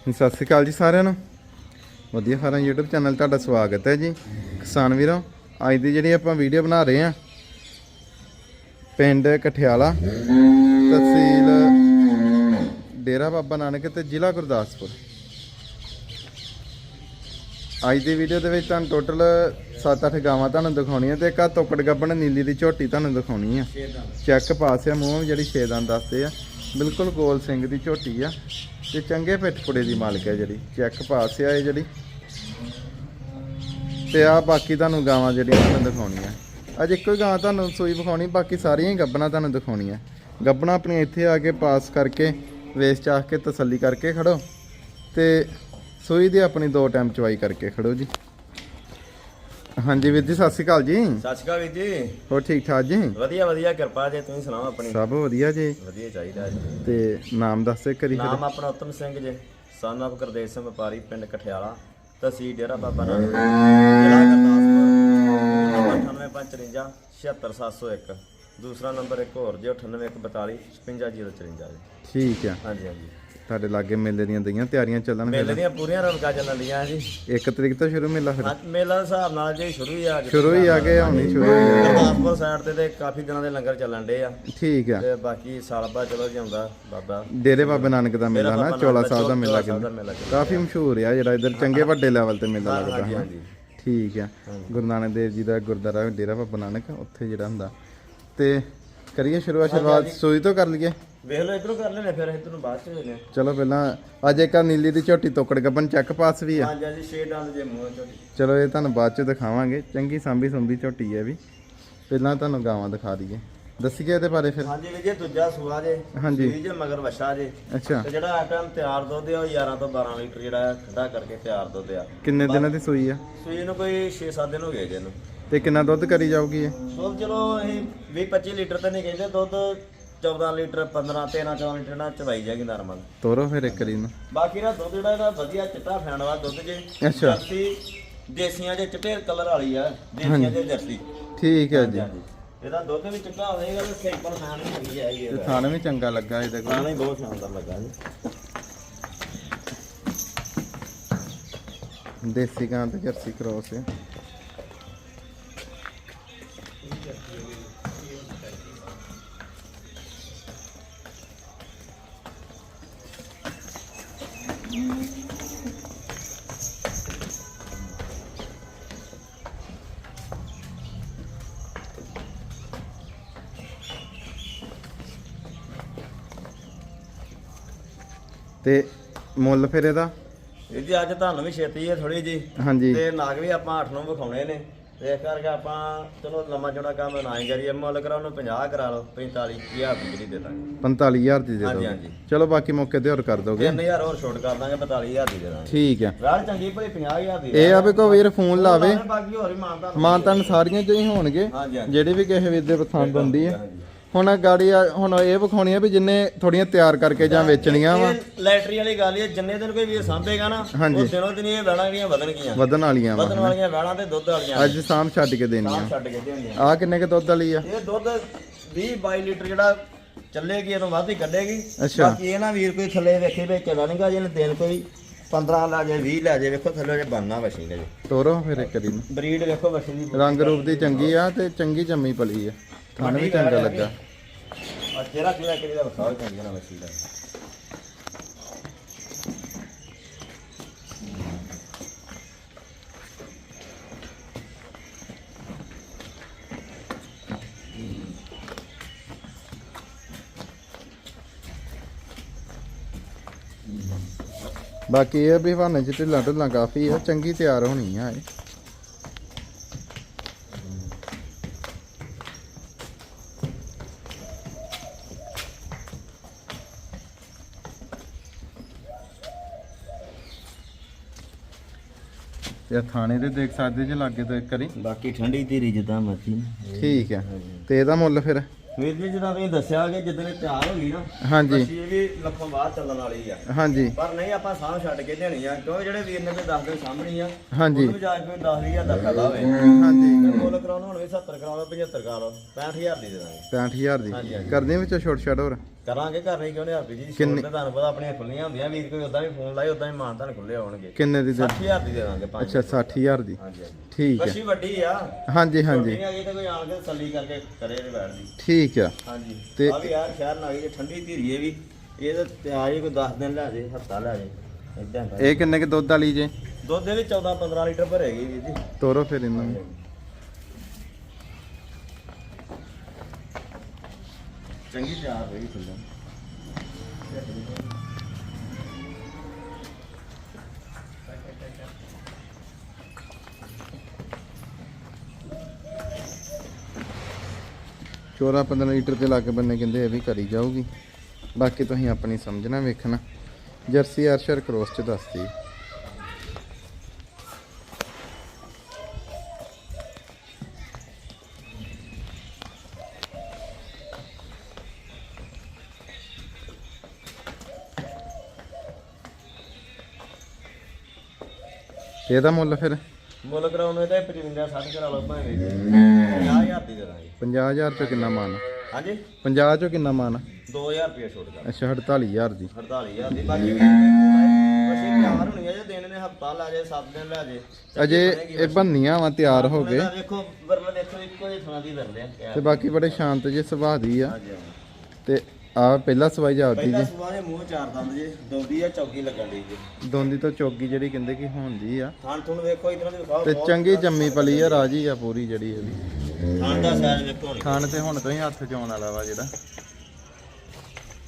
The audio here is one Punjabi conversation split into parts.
ਸਤਿ ਸ਼੍ਰੀ ਅਕਾਲ ਜੀ ਸਾਰਿਆਂ ਨੂੰ। ਵਧੀਆ ਫਾਰਮ YouTube ਚੈਨਲ ਤੁਹਾਡਾ ਸਵਾਗਤ ਹੈ ਜੀ। ਕਿਸਾਨ ਵੀਰੋ, ਅੱਜ ਦੀ ਜਿਹੜੀ ਆਪਾਂ ਵੀਡੀਓ ਬਣਾ ਰਹੇ ਆ ਪਿੰਡ ਕਠਿਆਲਾ, ਤਹਿਸੀਲ ਡੇਰਾ ਬਾਬਾ ਨਾਨਕ ਤੇ ਜ਼ਿਲ੍ਹਾ ਗੁਰਦਾਸਪੁਰ। ਅੱਜ ਦੀ ਵੀਡੀਓ ਦੇ ਵਿੱਚ ਤੁਹਾਨੂੰ ਟੋਟਲ 7-8 ਗਾਵਾਂ ਤੁਹਾਨੂੰ ਦਿਖਾਉਣੀਆਂ ਤੇ ਇੱਕ ਆ ਤੋਕੜ ਗੱਬਣ, ਨੀਲੀ ਦੀ ਝੋਟੀ ਤੁਹਾਨੂੰ ਦਿਖਾਉਣੀ ਆ। ਚੈੱਕ ਪਾਸ ਆ, ਮੂੰਹ ਜਿਹੜੀ ਛੇਦਾਂ ਦੱਸਦੇ ਆ। ਬਿਲਕੁਲ ਗੋਲ ਸਿੰਘ ਦੀ ਝੋਟੀ ਆ ਤੇ ਚੰਗੇ ਪਿੱਠਪੁੜੇ ਦੀ ਮਾਲਕ ਹੈ ਜਿਹੜੀ, ਚੈੱਕ ਪਾਸ ਆ ਇਹ ਜਿਹੜੀ। ਤੇ ਆ ਬਾਕੀ ਤੁਹਾਨੂੰ ਗਾਵਾਂ ਜਿਹੜੀਆਂ ਤੁਹਾਨੂੰ ਦਿਖਾਉਣੀਆਂ। ਅੱਜ ਇੱਕੋ ਹੀ ਗਾਂ ਤੁਹਾਨੂੰ ਸੂਈ ਵਿਖਾਉਣੀ, ਬਾਕੀ ਸਾਰੀਆਂ ਹੀ ਗੱਬਣਾ ਤੁਹਾਨੂੰ ਦਿਖਾਉਣੀਆਂ। ਗੱਬਣਾ ਆਪਣੀ ਇੱਥੇ ਆ ਕੇ ਪਾਸ ਕਰਕੇ, ਵੇਸ ਚਾਹ ਕੇ ਤਸੱਲੀ ਕਰਕੇ ਖੜੋ। ਤੇ ਸੂਈ ਦੀ ਆਪਣੀ ਦੋ ਟਾਈਮ ਚਵਾਈ ਕਰਕੇ ਖੜੋ ਜੀ। ਹਾਂਜੀ ਵੀਰ ਜੀ ਸਤਿ ਸ਼੍ਰੀ ਅਕਾਲ ਜੀ। ਸਤਿ ਸ਼੍ਰੀ ਅਕਾਲ ਵੀਰ ਜੀ। ਹੋਰ ਠੀਕ ਠਾਕ ਜੀ? ਵਧੀਆ ਵਧੀਆ ਕਿਰਪਾ ਜੇ ਤੁਸੀਂ ਸੁਣਾਓ ਆਪਣੀ? ਸਭ ਵਧੀਆ ਜੀ। ਵਧੀਆ ਚਾਹੀਦਾ ਜੀ। ਤੇ ਨਾਮ ਦੱਸੇ ਕਰੀ ਨਾਮ ਆਪਣਾ ਉਤਮ ਸਿੰਘ ਜੀ ਸਨ ਆਫ ਗੁਰਦੇਵ ਸਿੰਘ ਵਪਾਰੀ ਪਿੰਡ ਕਠਿਆਲਾ ਤਹਿਸੀਲ ਡੇਰਾ ਬਾਬਾ ਨਾਨਕ ਜ਼ਿਲ੍ਹਾ ਗੁਰਦਾਸਪੁਰ ਨੰਬਰ 9854 76701 ਦੂਸਰਾ ਨੰਬਰ ਇੱਕ ਹੋਰ ਜੇ 9842 55054 ਜੀ। ਠੀਕ ਆ ਹਾਂਜੀ ਹਾਂਜੀ। ਤੁਹਾਡੇ ਲਾਗੇ ਮੇਲੇ ਦੀਆਂ ਦਈਆਂ ਤਿਆਰੀਆਂ ਚੱਲਣ ਮੇਲੇ ਦੀਆਂ ਪੂਰੀਆਂ ਰੌਣਕਾਂ ਚੱਲਣ ਦੀਆਂ ਜੀ। ਇੱਕ ਤਰੀਕ ਤੋਂ ਸ਼ੁਰੂ ਮੇਲਾ ਫਿਰ? ਅੱਜ ਮੇਲਾ ਦੇ ਹਿਸਾਬ ਨਾਲ ਜੀ ਸ਼ੁਰੂ ਹੀ ਆ ਸ਼ੁਰੂ ਹੀ ਆ ਗਏ ਹੁਣੀ ਸ਼ੁਰੂ ਹੀ ਆ। ਗੁਰਦਾਸਪੁਰ ਸਾਈਡ ਤੇ ਤੇ ਕਾਫੀ ਦਿਨਾਂ ਦੇ ਲੰਗਰ ਚੱਲਣ ਡੇ ਆ। ਠੀਕ ਆ। ਤੇ ਬਾਕੀ ਸਾਲ ਬਾਅਦ ਚਲੋ ਜਿਉਂਦਾ ਬਾਬਾ। ਡੇਰੇ ਬਾਬਾ ਨਾਨਕ ਦਾ ਮੇਲਾ ਨਾ ਚੋਲਾ ਸਾਹਿਬ ਦਾ ਮੇਲਾ ਕਹਿੰਦੇ। ਕਾਫੀ ਮਸ਼ਹੂਰ ਆ ਜਿਹੜਾ ਇਧਰ ਚੰਗੇ ਵੱਡੇ ਲੈਵਲ ਤੇ ਮੇਲਾ ਲੱਗਦਾ ਹੈ ਠੀਕ ਆ। ਗੁਰੂ ਨਾਨਕ ਦੇਵ ਜੀ ਦਾ ਗੁਰਦੁਆਰਾ ਡੇਰਾ ਬਾਬਾ ਨਾਨਕ ਉੱਥੇ ਜਿਹੜਾ ਹੁੰਦਾ। ਤੇ ਕਰੀਏ ਸ਼ੁਰੂਆਤ ਸ਼ੁਰੂਆਤ ਸੂਈ ਤੋਂ ਕਰ ਲਈਏ। ਵੇਖ ਲਓ ਇਧਰੋਂ ਕਰ ਲੈਣੇ ਫਿਰ ਇਧਰ ਨੂੰ ਬਾਅਦ ਚ ਲੈਣੇ ਚਲੋ ਪਹਿਲਾਂ ਅੱਜ ਇੱਕ ਨੀਲੀ ਦੀ ਝੋਟੀ ਤੋਕੜ ਗੱਬਨ ਚੱਕ ਪਾਸ ਵੀ ਆ। ਹਾਂਜੀ ਹਾਂਜੀ ਛੇ ਡੰਦ ਜੇ ਮੂੰਹ ਚੋਂ ਚਲੋ ਇਹ ਤੁਹਾਨੂੰ ਬਾਅਦ ਚ ਦਿਖਾਵਾਂਗੇ। ਚੰਗੀ ਸਾਂਭੀ ਸੁੰਭੀ ਝੋਟੀ ਹੈ ਵੀ। ਪਹਿਲਾਂ ਤੁਹਾਨੂੰ ਗਾਵਾਂ ਦਿਖਾ ਦਈਏ। ਦੱਸੀਏ ਇਹਦੇ ਬਾਰੇ ਫਿਰ। ਹਾਂਜੀ ਵੀ ਜੇ ਦੂਜਾ ਸੂਆ ਜੇ ਹਾਂਜੀ। ਸੂਈ ਜੇ ਮਗਰ ਵਛਾ ਜੇ। ਅੱਛਾ। ਤੇ ਜਿਹੜਾ ਟਾਈਮ ਤਿਆਰ ਦੁੱਧ ਆ ਉਹ 11 ਤੋਂ 12 ਲੀਟਰ ਜਿਹੜਾ ਠੰਡਾ ਕਰਕੇ ਤਿਆਰ ਦੁੱਧ ਆ। ਕਿੰਨੇ ਦਿਨਾਂ ਦੀ ਸੂਈ ਆ? ਸੂਈ ਨੂੰ ਕੋਈ 6-7 ਦਿਨ ਹੋ ਗਏ ਜੇ ਇਹਨੂੰ। ਤੇ ਕਿੰਨਾ ਦੁੱਧ ਕਰੀ ਜਾਊਗੀ ਇਹ? ਦੁੱਧ ਚਲੋ ਅਸੀਂ 20-25 ਲੀਟਰ ਤਾਂ ਨਹੀਂ ਕਹਿੰਦੇ ਦੁੱਧ 14 ਲੀਟਰ 15 13 14 ਲੀਟਰ ਨਾਲ ਚਵਾਈ ਜਾਏਗੀ ਨਰਮਲ ਤੋਰੋ ਫਿਰ ਇੱਕ ਰੀ ਨੂੰ ਬਾਕੀ ਦਾ ਦੁੱਧ ਜਿਹੜਾ ਇਹਦਾ ਵਧੀਆ ਚਿੱਟਾ ਫੈਣ ਵਾਲਾ ਦੁੱਧ ਜੇ। ਅੱਛਾ। ਜਰਸੀ ਦੇਸੀਆਂ ਜੇ ਚਿੱਟੇ ਕਲਰ ਵਾਲੀ ਆ ਦੇਸੀਆਂ ਜੇ ਜਰਸੀ। ਠੀਕ ਹੈ ਜੀ। ਇਹਦਾ ਦੁੱਧ ਵੀ ਚਿੱਟਾ ਹੋਵੇਗਾ ਤੇ ਸਿੰਪਲ ਖਾਣ ਵੀ ਚੰਗੀ ਤੇ ਇਹਦਾ। ਥਾਣ ਵੀ ਚੰਗਾ ਲੱਗਾ ਇਹਦੇ ਕੋਲ। ਖਾਣਾ ਹੀ ਬਹੁਤ ਸ਼ਾਨਦਾਰ ਲੱਗਾ ਜੀ। ਦੇਸੀ ਗਾਂ ਤੇ ਜਰਸੀ ਕ੍ਰੋਸ ਹੈ ਤੇ ਮੁੱਲ ਫਿਰ ਇਹਦਾ? ਇਹ ਜੀ ਅੱਜ ਤੁਹਾਨੂੰ ਵੀ ਛੇਤੀ ਹੈ ਥੋੜੀ ਜੀ ਹਾਂਜੀ। ਤੇ ਨਾਗ ਵੀ ਆਪਾਂ 8 ਨੂੰ ਵਿਖਾਉਣੇ ਨੇ। ਤੇ ਇਸ ਕਰਕੇ ਆਪਾਂ ਚਲੋ ਲੰਮਾ ਚੌੜਾ ਕੰਮ ਨਾ ਹੀ ਕਰੀਏ। ਮੁੱਲ ਕਰਾ ਉਹਨੂੰ 50 ਕਰਾ ਲਓ 45000 ਦੀ ਜਿਹੜੀ ਦੇ ਦਾਂਗੇ। 45000 ਦੀ ਦੇ ਹਾਂਜੀ, ਦੋ ਹਾਂਜੀ। ਚਲੋ ਬਾਕੀ ਮੌਕੇ ਤੇ ਹੋਰ ਕਰ ਦੋਗੇ। 3000 ਹੋਰ ਛੋਟ ਕਰ ਦਾਂਗੇ 45000 ਦੀ ਦੇ ਦਾਂਗੇ। ਠੀਕ ਆ ਰਾਲ ਚੰਗੀ ਭਲੀ 50000 ਦੀ ਇਹ ਆ ਵੀ ਕੋਈ ਵੀਰ ਫੋਨ ਲਾਵੇ। ਬਾਕੀ ਹੋਰ ਵੀ ਮਾਨਤਾ ਮਾਨਤਨ ਸਾਰੀਆਂ ਹੀ ਹੋਣਗੇ। ਹਾਂਜੀ ਹਾਂਜੀ। ਜਿਹੜੇ ਵੀ ਕਿਸੇ ਵੀਰ ਦੇ ਪਸੰਦ ਹੁੰਦੀ ਹੈ। ਹਾਂਜੀ। ਹੁਣ ਗਾੜੀ ਆ ਹੁਣ ਇਹ ਵਿਖਾਉਣੀ ਆ ਵੀ ਜਿੰਨੇ ਥੋੜੀਆਂ ਤਿਆਰ ਕਰਕੇ ਜਾਂ ਵੇਚਣੀਆਂ ਵਾ। ਇਹ ਲੈਟਰੀ ਵਾਲੀ ਗੱਲ ਹੈ ਜਿੰਨੇ ਦਿਨ ਕੋਈ ਵੀਰ ਸਾਂਭੇਗਾ ਨਾ ਹਾਂਜੀ। ਉਹ ਦਿਨੋਂ ਦਿਨ ਇਹ ਵੈਣਾ ਜਿਹੜੀਆਂ ਵਧਣਗੀਆਂ। ਵਧਣ ਵਾਲੀਆਂ ਵਾ ਵਧਣ ਵਾਲੀਆਂ ਵੈਣਾ ਤੇ ਦੁੱਧ ਵਾਲੀਆਂ। ਅੱਜ ਸ਼ਾਮ ਛੱਡ ਕੇ ਦੇਣੀਆਂ। ਤਾਂ ਛੱਡ ਕੇ ਦੇਣੀਆਂ। ਆ ਕਿੰਨੇ ਕ ਦੁੱਧ ਵਾਲੀ ਆ? ਇਹ ਦੁੱਧ 20 22 ਲੀਟਰ ਜਿਹੜਾ ਚੱਲੇਗੀ ਇਹਨੂੰ ਵੱਧ ਹੀ ਕੱਢੇਗੀ। ਅੱਛਾ। ਬਾਕੀ ਇਹ ਨਾ ਵੀਰ ਕੋਈ ਥੱਲੇ ਵੇਖੇ ਵੇ ਚਲਾ ਨਹੀਂਗਾ ਜਿਹਨੇ ਦਿਨ ਕੋਈ 15 ਲੈ ਜੇ 20 ਲੈ ਜੇ ਵੇਖੋ ਥੱਲੇ ਜੇ ਬੰਨਾ ਵਸ਼ੀ ਜੀ। ਤੋਰੋ ਫਿਰ ਇੱਕ ਦੀ ਨੂੰ ਬਰੀਡ ਵੇਖੋ ਵਸ਼ੀ ਦੀ ਰੰਗ ਰੂਪ ਦੀ ਚੰਗੀ ਆ ਤੇ ਚੰਗੀ ਜੰਮੀ ਪਲੀ ਆ। ਥਣ ਵੀ ਚੰਗਾ ਲੱਗਾ। ਆ ਤੇਰਾ ਕਿਹੜਾ ਕਿਹੜਾ ਦਾ ਵਿਖਾਓ ਚੰਗੀ ਨਾ ਵਸ਼ੀ ਦਾ ਬਾਕੀ ਇਹ ਵੀ ਹਵਾਨੇ ਚ ਢਿੱਲਾਂ ਢਿੱਲਾਂ ਕਾਫੀ ਆ ਚੰਗੀ ਤਿਆਰ ਹੋਣੀ ਆ ਇਹ। ਤੇ ਥਾਣੇ ਤੇ ਦੇਖ ਸਕਦੇ ਜੇ ਲਾਗੇ ਤੋਂ ਇੱਕ ਵਾਰੀ। ਬਾਕੀ ਠੰਡੀ ਧੀਰੀ ਜਿੱਦਾਂ ਮਰਜ਼ੀ। ਠੀਕ ਆ। ਤੇ ਇਹਦਾ ਮੁੱਲ ਫਿਰ? ਵੀਰ ਜੀ ਜਿੱਦਾਂ ਤੁਸੀਂ ਦੱਸਿਆ ਕਿ ਜਿੱਦਣ ਇਹ ਤਿਆਰ ਹੋ ਗਈ ਨਾ ਹਾਂਜੀ। ਇਹ ਵੀ ਲੱਖੋਂ ਬਾਅਦ ਚੱਲਣ ਵਾਲੀ ਆ। ਹਾਂਜੀ। ਪਰ ਨਹੀਂ ਆਪਾਂ ਸਾਹ ਛੱਡ ਕੇ ਦੇਣੀ ਆ ਕਿਉਂਕਿ ਜਿਹੜੇ ਵੀਰ ਨੇ ਤੇ ਦੱਸ ਦੇ ਸਾਹਮਣੀ ਆ ਹਾਂਜੀ। ਉਹਨੂੰ ਜਾ ਕੇ ਕੋਈ 10000 ਦਾ ਫਾਇਦਾ ਹੋਵੇ। ਹਾਂਜੀ। ਮੁੱਲ ਕਰਾਉਣਾ ਹੁਣ ਵੀ 70 ਕਰਾ ਲਓ 75 ਕਰਾ ਲਓ 65000 ਦੀ ਦੇ ਦਾਂਗੇ। 65000 ਹਾਂਜੀ, ਦੀ। ਕਰਦੇ ਵਿੱਚੋਂ ਛੋਟ ਛੋਟ ਹੋਰ? ਕਰਾਂਗੇ ਘਰ ਨਹੀਂ ਕਿਉਂ ਨਹੀਂ ਹਰਪੀ ਜੀ? ਕਿੰਨੀ- ਤੁਹਾਨੂੰ ਪਤਾ ਆਪਣੀਆਂ ਖੁੱਲੀਆਂ ਹੁੰਦੀਆਂ ਵੀਰ ਕੋਈ ਉਦਾਂ ਵੀ ਫੋਨ ਲਾਏ ਉਦਾਂ ਹੀ ਮਾਨ ਤੁਹਾਨੂੰ ਖੁੱਲੇ ਹੋਣਗੇ। ਕਿੰਨੇ ਦੀ ਦੇ 60000 ਦੀ ਦੇ ਦਾਂਗੇ ਪੰਜ ਅੱਛਾ 60000 ਦੀ। ਹਾਂਜੀ ਹਾਂਜੀ। ਠੀਕ ਹੈ। ਬੱਚੀ ਵੱਡੀ ਆ। ਹਾਂਜੀ ਹਾਂਜੀ। ਛੋਟੀ ਹੈਗੀ ਤੇ ਕੋਈ ਆਣ ਕੇ ਤਸੱਲੀ ਕਰਕੇ ਕਰੇ ਨਹੀਂ ਬੈਠਦੀ ਠੀਕ ਆ। ਹਾਂਜੀ। ਤੇ- ਆ ਵੀ ਯਾਰ ਸ਼ਹਿਰ ਨਾਲ ਗਈ ਠੰਡੀ ਧੀਰੀ ਇਹ ਵੀ। ਇਹ ਤਾਂ ਜੇ ਕੋਈ 10 ਦਿਨ ਲੈ ਜੇ ਹਫਤਾ ਲੈ ਜੇ। ਇਦਾਂ ਇਹ ਕਿੰਨੇ ਕੇ ਦੁੱਧ ਵਾਲੀ ਜੇ? ਦੁੱਧ ਦੇ ਵੀ 14 15 ਲੀਟਰ ਭਰੇਗੀ ਜੀ। ਤੋਰੋ ਫਿਰ ਇਹਨਾਂ। ਨੂੰ ਚੰਗੀ ਤਿਆਰ ਹੋਈ ਫੁੱਲਾਂ ਚੋਰਾ 15 ਲੀਟਰ ਤੇ ਲੱਗ ਬੰਨੇ ਕਹਿੰਦੇ ਇਹ ਵੀ ਕਰੀ ਜਾਊਗੀ। ਬਾਕੀ ਤੁਸੀਂ ਆਪਣੀ ਸਮਝਣਾ ਵੇਖਣਾ। ਜਰਸੀ ਆਰਸ਼ਰ ਕ੍ਰੋਸ ਚ ਦੱਸਦੀ। ਇਹਦਾ ਮੁੱਲ ਫਿਰ? ਮੁੱਲ ਕਰਾਉਣੇ ਤੇ 55 60 ਕਰਾ ਲਓ ਭਾਵੇਂ 50000 ਦੀ ਦੇ ਦਾਂਗੇ 50000 ਚੋਂ ਕਿੰਨਾ ਮਾਨ? ਹਾਂਜੀ? 50 ਚੋਂ ਕਿੰਨਾ ਮਾਨ? 2000 ਰੁਪਏ ਛੋਟ ਕਰ ਅੱਛਾ 48000 ਦੀ। 48000 ਦੀ। ਬਾਕੀ ਬੱਚੇ ਤਿਆਰ ਹੋਣੀ ਆ ਜੇ ਦਿਨ ਨੇ ਹਫਤਾ ਲੈ ਜੇ 7 ਦਿਨ ਲੈ ਜੇ। ਅਜੇ ਇਹ ਬੰਨੀਆਂ ਵਾ ਤਿਆਰ ਹੋ ਗਏ। ਦੇਖੋ ਵਰਨਾ ਦੇਖੋ ਇੱਕੋ ਹੀ ਥਾਂ ਦੀ ਵਰਲੇ ਆ। ਤੇ ਬਾਕੀ ਬੜੇ ਸ਼ਾਂਤ ਜੇ ਸੁਭਾਅ ਦੀ ਆ। ਤੇ ਆ ਪਹਿਲਾ ਸਵਾਈ ਜਾਪਦੀ ਪਹਿਲਾਂ ਜੀ। ਸੁਬਾਹ ਦੇ ਮੂੰਹ ਚਾਰ ਦੰਦ ਜੇ ਦੋਦੀ ਆ ਚੌਕੀ ਲੱਗਣ ਦੀ ਜੀ। ਦੋਂਦੀ ਤੋਂ ਚੌਗੀ ਜਿਹੜੀ ਕਹਿੰਦੇ ਕਿ ਹੁੰਦੀ ਆ। ਥਾਂ ਤੁਹਾਨੂੰ ਵੇਖੋ ਇਧਰ ਦੀ ਵਿਖਾਓ ਤੇ ਚੰਗੀ ਜੰਮੀ ਪਲੀ ਆ ਰਾਜੀ ਆ ਪੂਰੀ ਜਿਹੜੀ ਇਹ ਵੀ। ਥਾਂ ਦਾ ਸਾਈਜ਼ ਵੇਖੋ ਹੁਣ। ਖਾਣ ਤੇ ਹੁਣ ਤੋਂ ਹੀ ਹੱਥ ਚ ਆਉਣ ਵਾਲਾ ਵਾ ਜਿਹੜਾ।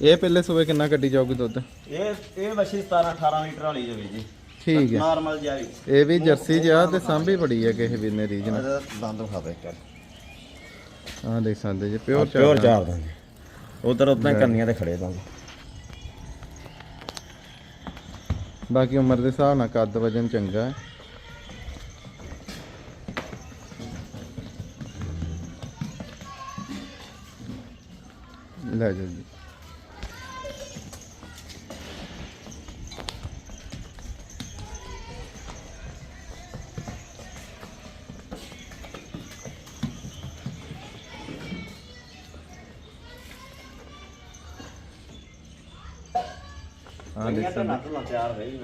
ਇਹ ਪਹਿਲੇ ਸੂਏ ਕਿੰਨਾ ਕੱਢੀ ਜਾਊਗੀ ਦੁੱਧ? ਇਹ ਇਹ ਵਸ਼ੀ 17 18 ਲੀਟਰ ਵਾਲੀ ਜੇ ਵੀ ਜੀ। ਠੀਕ ਹੈ। ਨਾਰਮਲ ਜਿਹਾ ਇਹ ਵੀ ਜਰਸੀ ਜਿਹਾ ਤੇ ਸਾਂਭੀ ਬੜੀ ਆ ਕਿਸੇ ਵੀ ਨੇ ਰੀਜਨ ਦੰਦ ਆ ਦੇਖ ਸਕਦੇ ਜੇ ਪਿਓਰ ਪਿਓਰ ਚਾਰ ਦੰਦ। ਉਧਰ ਉਦਾਂ ਕਰਨੀਆਂ ਤੇ ਖੜੇ ਦੰਦ ਬਾਕੀ ਉਮਰ ਦੇ ਹਿਸਾਬ ਨਾਲ ਕੱਦ ਵਜਨ ਚੰਗਾ ਹੈ। ਲੈ ਜਾਓ ਜੀ। ਹਾਂ ਦੇਖ ਸਕਦੇ ਤਿਆਰ ਹੈ ਜੀ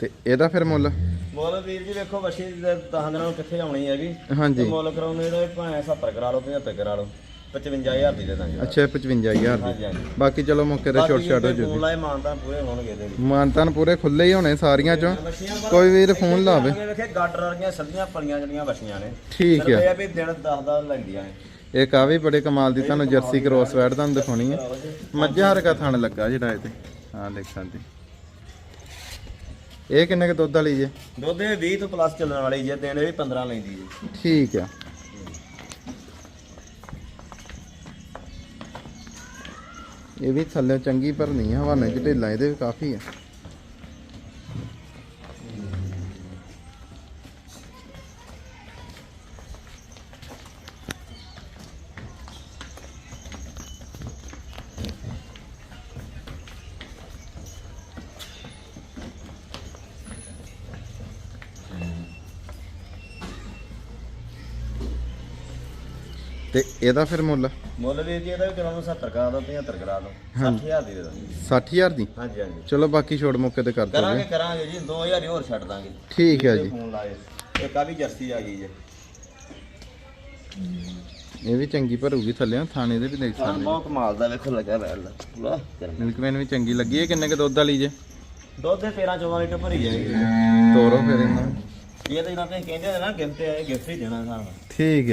ਤੇ ਇਹਦਾ ਫਿਰ ਮੁੱਲ? ਮੁੱਲ ਵੀਰ ਜੀ ਵੇਖੋ ਵਸ਼ੀ ਦੇ 10 ਦਿਨਾਂ ਨੂੰ ਕਿੱਥੇ ਆਉਣੀ ਹੈਗੀ। ਤੇ ਹਾਂਜੀ ਮੁੱਲ ਕਰਾਉਣੇ ਇਹਦਾ ਵੀ ਭਾਵੇਂ 70 ਕਰਾ ਲਓ 75 ਕਰਾ ਲਓ 55000 ਦੀ ਦੇ ਦਾਂਗੇ। ਅੱਛਾ ਇਹ 55000 ਦੀ। ਹਾਂਜੀ ਹਾਂਜੀ। ਬਾਕੀ ਚਲੋ ਮੌਕੇ ਤੇ ਛੋਟ ਛਾਟ ਹੋ ਫੋਨ ਜੂਗੀ। ਲਾਏ ਮਾਨਤਾ ਪੂਰੇ ਹੋਣਗੇ ਇਹਦੇ ਵੀ ਮਾਨਤਨ ਪੂਰੇ ਖੁੱਲੇ ਹੀ ਹੋਣੇ ਸਾਰੀਆਂ ਚੋਂ। ਕੋਈ ਵੀਰ ਫੋਨ ਲਾਵੇ। ਵੇਖੇ ਗਾਡਰ ਵਰਗੀਆਂ ਸੱਲੀਆਂ ਪਲੀਆਂ ਜਿਹੜੀਆਂ ਵਸ਼ੀਆਂ ਨੇ। ਠੀਕ ਇਹ ਆ। ਵੀ ਦਿਨ 10 10 ਲੈਂਦੀਆਂ ਨੇ। ਇਹ ਕਾਵੀ ਬੜੇ ਕਮਾਲ ਦੀ ਤੁਹਾਨੂੰ ਜਰਸੀ ਕ੍ਰੋਸ ਵੈਡ ਤੁਹਾਨੂੰ ਦਿਖਾਉਣੀ ਹੈ। ਮੱਝਾਂ ਹਰਕਾ ਥਣ ਲੱਗਾ ਜਿਹੜਾ ਇਹ ਤੇ। ਹਾਂ ਦੇਖ ਸਕਦੇ। ਇਹ ਕਿੰਨੇ ਕ ਦੁੱਧ ਵਾਲੀ ਜੇ? ਦੁੱਧ ਇਹ 20 ਤੋਂ ਪਲੱਸ ਚੱਲਣ ਵਾਲੀ ਜੇ ਦਿਨ ਇਹ ਵੀ 15 ਲੈਂਦੀ ਜੀ। ਠੀਕ ਆ। ਇਹ ਵੀ ਥੱਲੇ ਚੰਗੀ ਭਰਨੀ ਆ ਹਵਾਨੇ ਚ ਢੇਲਾਂ ਇਹਦੇ ਵੀ ਕਾਫੀ ਆ। ਤੇ ਇਹਦਾ ਫਿਰ ਮੁੱਲ? ਮੁੱਲ ਵੀਰ ਜੀ ਇਹਦਾ ਵੀ ਕਰਾਉਣਾ 70 ਕਰਾ ਦੋ 75 ਕਰਾ ਦੋ 60000 ਦੀ ਦੇ ਦਾਂਗੇ 60000 ਦੀ? ਹਾਂਜੀ ਹਾਂਜੀ। ਚਲੋ ਬਾਕੀ ਛੋੜ ਮੌਕੇ ਤੇ ਕਰ ਦੋਗੇ ਕਰਾਂਗੇ ਕਰਾਂਗੇ ਜੀ 2000 ਹੀ ਹੋਰ ਛੱਡ ਦਾਂਗੇ। ਠੀਕ ਹੈ ਜੀ ਫੋਨ ਲਾਏ ਇੱਕ ਆ ਵੀ ਜਰਸੀ ਆ ਗਈ ਜੇ। ਇਹ ਵੀ ਚੰਗੀ ਭਰੂਗੀ ਥੱਲੇ ਥਾਣੇ ਦੇ ਵੀ ਦੇਖ ਹਾਂ ਸਕਦੇ ਬਹੁਤ ਕਮਾਲ ਦਾ ਵੇਖੋ ਲੱਗਾ ਵੈਲ ਲਾ ਮਿਲਕਮੈਨ ਵੀ ਚੰਗੀ ਲੱਗੀ ਹੈ। ਕਿੰਨੇ ਕ ਦੁੱਧ ਵਾਲੀ ਜੇ? ਦੁੱਧ ਦੇ 13 14 ਲੀਟਰ ਭਰੀ ਜਾਏਗੀ ਤੋਰੋ ਫਿਰ ਇਹਨਾਂ। ਨੂੰ। ਇਹ ਤਾਂ ਇਹਨਾਂ ਕਹਿੰਦੇ ਆ ਨਾ ਗਿਫਟ ਹੈ ਗਿਫਟ ਹੀ ਦੇਣਾ ਸਾਨੂੰ। ਠੀਕ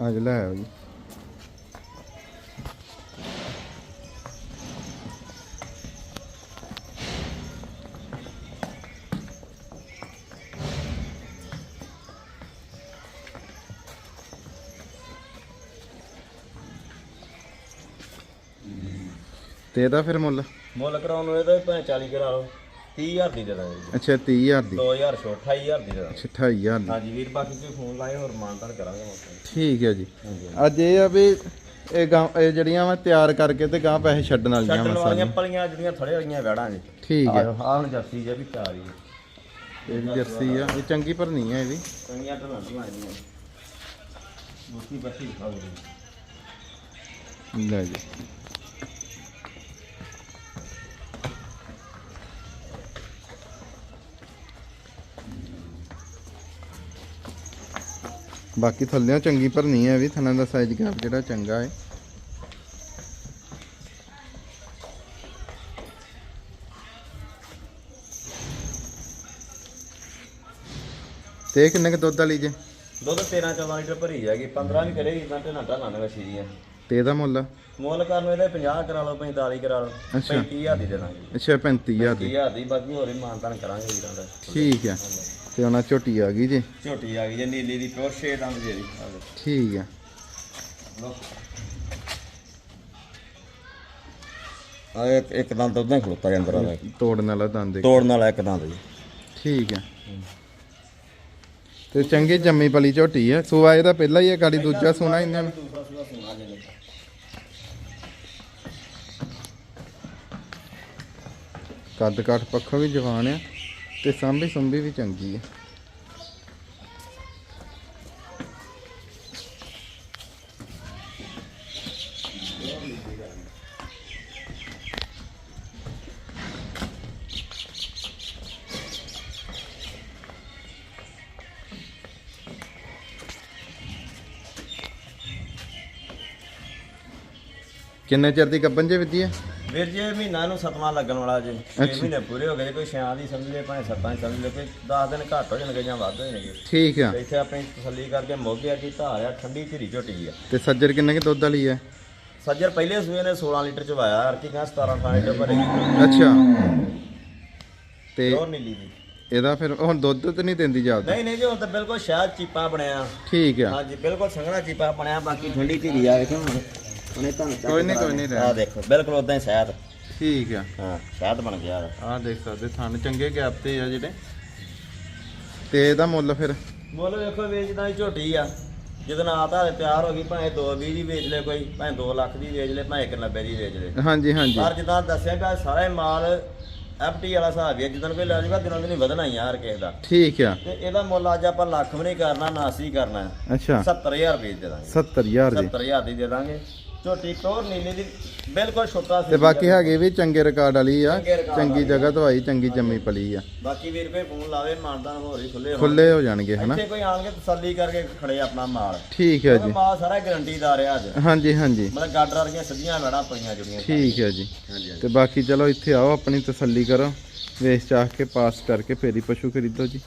ਆ ਅੱਜ ਲੈ ਆਓ ਜੀ। ਤੇ ਇਹਦਾ ਫਿਰ ਮੁੱਲ? ਮੁੱਲ ਕਰਾਉਣ ਨੂੰ ਇਹਦਾ ਭਾਵੇਂ 40 ਕਰਾ ਲਓ 30000 ਦੀ ਦੇ ਦਾਂਗੇ ਜੀ। ਅੱਛਾ 30000 ਦੀ। 2000 ਛੋਟ 28000 ਦੀ ਦੇ ਦਾਂਗੇ। ਅੱਛਾ 28000 ਦੀ। ਹਾਂਜੀ ਵੀਰ ਬਾਕੀ ਕੋਈ ਫੋਨ ਲਾਏ ਹੋਰ ਮਾਨਤਾਨ ਕਰਾਂਗੇ ਮੌਕੇ ਠੀਕ ਹੈ ਜੀ। ਅੱਜ ਇਹ ਆ ਵੀ ਇਹ ਗਾਂ ਇਹ ਜਿਹੜੀਆਂ ਵਾ ਤਿਆਰ ਕਰਕੇ ਤੇ ਗਾਂ ਪੈਸੇ ਛੱਡਣ ਵਾਲੀਆਂ ਛੱਡਣ ਵਾਲੀਆਂ ਸਾਰੀਆਂ। ਪਲੀਆਂ ਜਿਹੜੀਆਂ ਥੜੇ ਵਾਲੀਆਂ ਵੜਾਂ ਜੀ ਠੀਕ ਹੈ। ਆਹ ਹੁਣ ਜਰਸੀ ਜੇ ਵੀ ਤਿਆਰ ਹੀ ਇਹ ਵੀ ਜਰਸੀ ਆ। ਇਹ ਚੰਗੀ ਭਰਨੀ ਹੈ ਇਹ ਵੀ। ਕਈਆਂ ਤਾਂ ਲੰਦੀਆਂ ਆਈਆਂ ਬੁੱਤੀ ਬੱਤੀ ਖਾਓ ਲੈ ਜੀ। ਬਾਕੀ ਥੱਲਿਆਂ ਚੰਗੀ ਭਰਨੀ ਹੈ ਵੀ ਥਣਾ ਦਾ ਸਾਈਜ਼ ਗੈਪ ਜਿਹੜਾ ਚੰਗਾ ਹੈ ਤੇ ਕਿੰਨੇ ਕ ਦੁੱਧ ਵਾਲੀ ਜੇ? ਦੁੱਧ 13 14 ਲੀਟਰ ਭਰੀ ਜਾਏਗੀ 15 ਵੀ ਕਰੇਗੀ ਤਾਂ ਢਿੱਲਾਂ ਢਾਲਾਂ ਦੇ ਵਸੀ ਦੀਆਂ ਤੇ ਇਹਦਾ ਮੁੱਲ? ਮੁੱਲ ਕਰਨ ਨੂੰ ਇਹਦੇ 50 ਕਰਾ ਲਓ 45 ਕਰਾ ਲਓ ਅੱਛਾ। 35000 ਦੀ ਦੇ ਦਾਂਗੇ। ਅੱਛਾ 35000 ਦੀ। 30000 ਦੀ ਬਾਕੀ ਹੋਰ ਹੀ ਮਾਨਤਾਨ ਕਰਾਂਗੇ ਵੀਰਾਂ ਦਾ। ਠੀਕ ਹੈ ਤੇ ਉਹਨਾਂ ਝੋਟੀ ਆ ਗਈ ਜੀ। ਝੋਟੀ ਆ ਗਈ ਜੇ ਨੀਲੀ ਦੀ ਪਿਓਰ ਸ਼ੇਡ ਦੰਦ ਜੇ ਦੀ ਆਹ ਲਓ। ਠੀਕ ਲਓ। ਆ ਇੱਕ ਇੱਕ ਦੰਦ ਉਦਾਂ ਹੀ ਖਲੋਤਾ ਜਾਂਦਾ ਰਹਾ ਤੋੜਨ ਵਾਲਾ ਦੰਦ। ਤੋੜਨ ਵਾਲਾ ਇੱਕ ਦੰਦ ਜੀ। ਠੀਕ ਹੈ ਤੇ ਚੰਗੀ ਜੰਮੀ ਪਲੀ ਝੋਟੀ ਹੈ ਸੂਆ ਇਹਦਾ ਪਹਿਲਾ ਹੀ ਹੈ ਗਾੜੀ ਦੂਜਾ ਸੋਨਾ ਇਹਨਾਂ। ਨੂੰ ਕੱਦ ਕਾਠ ਪੱਖੋਂ ਵੀ ਜਵਾਨ ਆ। ਤੇ ਸਾਂਭੀ ਸੰਭੀ ਵੀ ਚੰਗੀ ਹੈ ਕਿੰਨੇ ਚਿਰ ਦੀ ਗੱਬਨ ਜੇ ਵਿੱਦੀ ਹੈ ਵੀਰ ਜੀ ਇਹ ਮਹੀਨਾ ਨੂੰ ਸਤਵਾਂ ਲੱਗਣ ਵਾਲਾ ਜੀ। 6 ਮਹੀਨੇ ਪੂਰੇ ਹੋ ਗਏ ਜੀ, ਕੋਈ ਛਿਆਂ ਦੀ ਸਮਝ ਲੈ ਭਾਵੇਂ ਸੱਤਾਂ ਦੀ ਸਮਝ ਲੈ ਕੋਈ 10 ਦਿਨ ਘੱਟ ਹੋ ਜਾਣਗੇ ਜਾਂ ਵੱਧ ਹੋ ਜਾਣਗੇ। ਠੀਕ ਆ। ਤੇ ਇੱਥੇ ਆਪਣੀ ਤਸੱਲੀ ਕਰਕੇ ਮੋਗਿਆ ਕੀ ਧਾਰ ਆ ਠੰਡੀ ਧੀਰੀ ਝੋਟੀ ਆ। ਤੇ ਸੱਜਰ ਕਿੰਨੇ ਕਿ ਦੁੱਧ ਵਾਲੀ ਹੈ ਸੱਜਰ ਪਹਿਲੇ ਸੂਏ ਨੇ 16 ਲੀਟਰ ਚ ਵਾਇਆ ਅਰਕੀ ਕਹਾਂ 17 18 ਲੀਟਰ ਭਰੇਗੀ ਅੱਛਾ। ਤੇ ਹੋਰ ਨੀਲੀ ਦੀ। ਇਹਦਾ ਫਿਰ ਹੁਣ ਦੁੱਧ ਤੇ ਨਹੀਂ ਦਿੰਦੀ ਜਾਂਦਾ ਨਹੀਂ ਨਹੀਂ ਜੀ ਹੁਣ ਤਾਂ ਬਿਲਕੁਲ ਸ਼ਾਇਦ ਚੀਪਾ ਬਣਿਆ। ਠੀਕ ਆ। ਹਾਂਜੀ ਬਿਲਕੁਲ ਸੰਘਣਾ ਚੀਪਾ ਬਣਿਆ ਬਾਕੀ ਠੰਡੀ ਧੀਰੀ ਆ ਵੇਖੋ ਹੁਣ। ਉਹਨੇ ਤੁਹਾਨੂੰ ਕੋਈ ਨਹੀਂ, ਕੋਈ ਨਹੀਂ ਰਹਿਣ। ਆ ਦੇਖੋ ਬਿਲਕੁਲ ਉਦਾਂ ਹੀ ਸ਼ਾਇਦ ਠੀਕ ਆ। ਹਾਂ ਸ਼ਾਇਦ ਬਣ ਗਿਆ ਆਹ ਦੇਖ ਸਕਦੇ ਥਣ ਚੰਗੇ ਗੈਪ ਤੇ ਆ ਜਿਹੜੇ। ਤੇ ਇਹਦਾ ਮੁੱਲ ਫਿਰ? ਮੁੱਲ ਵੇਖੋ ਵੇਚਦਾ ਹੀ ਝੋਟੀ ਆ। ਜਦੋਂ ਨਾ ਤਾਂ ਤਿਆਰ ਹੋ ਗਈ ਭਾਵੇਂ 220 ਦੀ ਵੇਚ ਲੈ ਕੋਈ ਭਾਵੇਂ 2 ਲੱਖ ਦੀ ਵੇਚ ਲੈ ਭਾਵੇਂ 190 ਦੀ ਵੇਚ ਲੈ। ਹਾਂਜੀ ਹਾਂਜੀ। ਪਰ ਜਿੱਦਾਂ ਦੱਸਿਆ ਪਿਆ ਸਾਰਾ ਹੀ ਮਾਲ ਐਫਟੀ ਵਾਲਾ ਹਿਸਾਬ ਹੀ ਆ ਜਦੋਂ ਕੋਈ ਲੈ ਜਾਊਗਾ ਦਿਨੋਂ ਦਿਨ ਵਧਣਾ ਹੀ ਯਾਰ ਕਿਸੇ ਦਾ। ਠੀਕ ਆ। ਤੇ ਇਹਦਾ ਮੁੱਲ ਅੱਜ ਆਪਾਂ ਲੱਖ ਵੀ ਨਹੀਂ ਕਰਨਾ ਨਾ ਅਸੀਂ ਕਰਨਾ। ਅੱਛਾ। 70000 ਰੁਪਏ ਦੇ ਦਾਂਗੇ। 70000 ਦੀ। 70000 ਦੀ ਦੇ ਦਾਂਗੇ। ਝੋਟੀ ਪਿਓਰ ਨੀਲੀ ਦੀ ਬਿਲਕੁਲ ਛੋਟਾ ਤੇ ਬਾਕੀ ਹੈਗੇ ਵੀ ਚੰਗੇ ਰਿਕਾਰਡ ਵਾਲੀ ਆ ਚੰਗੇ record ਚੰਗੀ ਜਗ੍ਹਾ ਤੋਂ ਆਈ ਚੰਗੀ ਜੰਮੀ ਪਲੀ ਆ। ਬਾਕੀ ਵੀਰ ਕੋਈ ਫੋਨ ਲਾਵੇ ਮਾਨਦਾਨ ਹੋਰ ਹੀ ਖੁੱਲੇ ਹੋਣ। ਖੁੱਲੇ ਹੋ ਜਾਣਗੇ ਹਨਾ? ਇੱਥੇ ਕੋਈ ਆਣ ਕੇ ਤਸੱਲੀ ਕਰਕੇ ਖੜੇ ਆਪਣਾ ਮਾਲ। ਠੀਕ ਹੈ ਜੀ। ਮਾਲ ਸਾਰਾ ਗਰੰਟੀਦਾਰ ਆ ਅੱਜ। ਹਾਂਜੀ ਹਾਂਜੀ। ਮਤਲਬ ਗਾਡਰ ਵਰਗੀਆਂ ਸਿੱਧੀਆਂ ਵੜਾ ਪਈਆਂ ਜਿਹੜੀਆਂ। ਠੀਕ ਹੈ ਜੀ। ਹਾਂਜੀ ਤੇ ਬਾਕੀ ਚਲੋ ਇੱਥੇ ਆਓ ਆਪਣੀ ਤਸੱਲੀ ਕਰੋ। ਵੇਚ ਚਾਹ ਕੇ ਪਾਸ ਕਰਕੇ ਫੇਰ ਪਸ਼ੂ ਖਰੀਦੋ ਜੀ।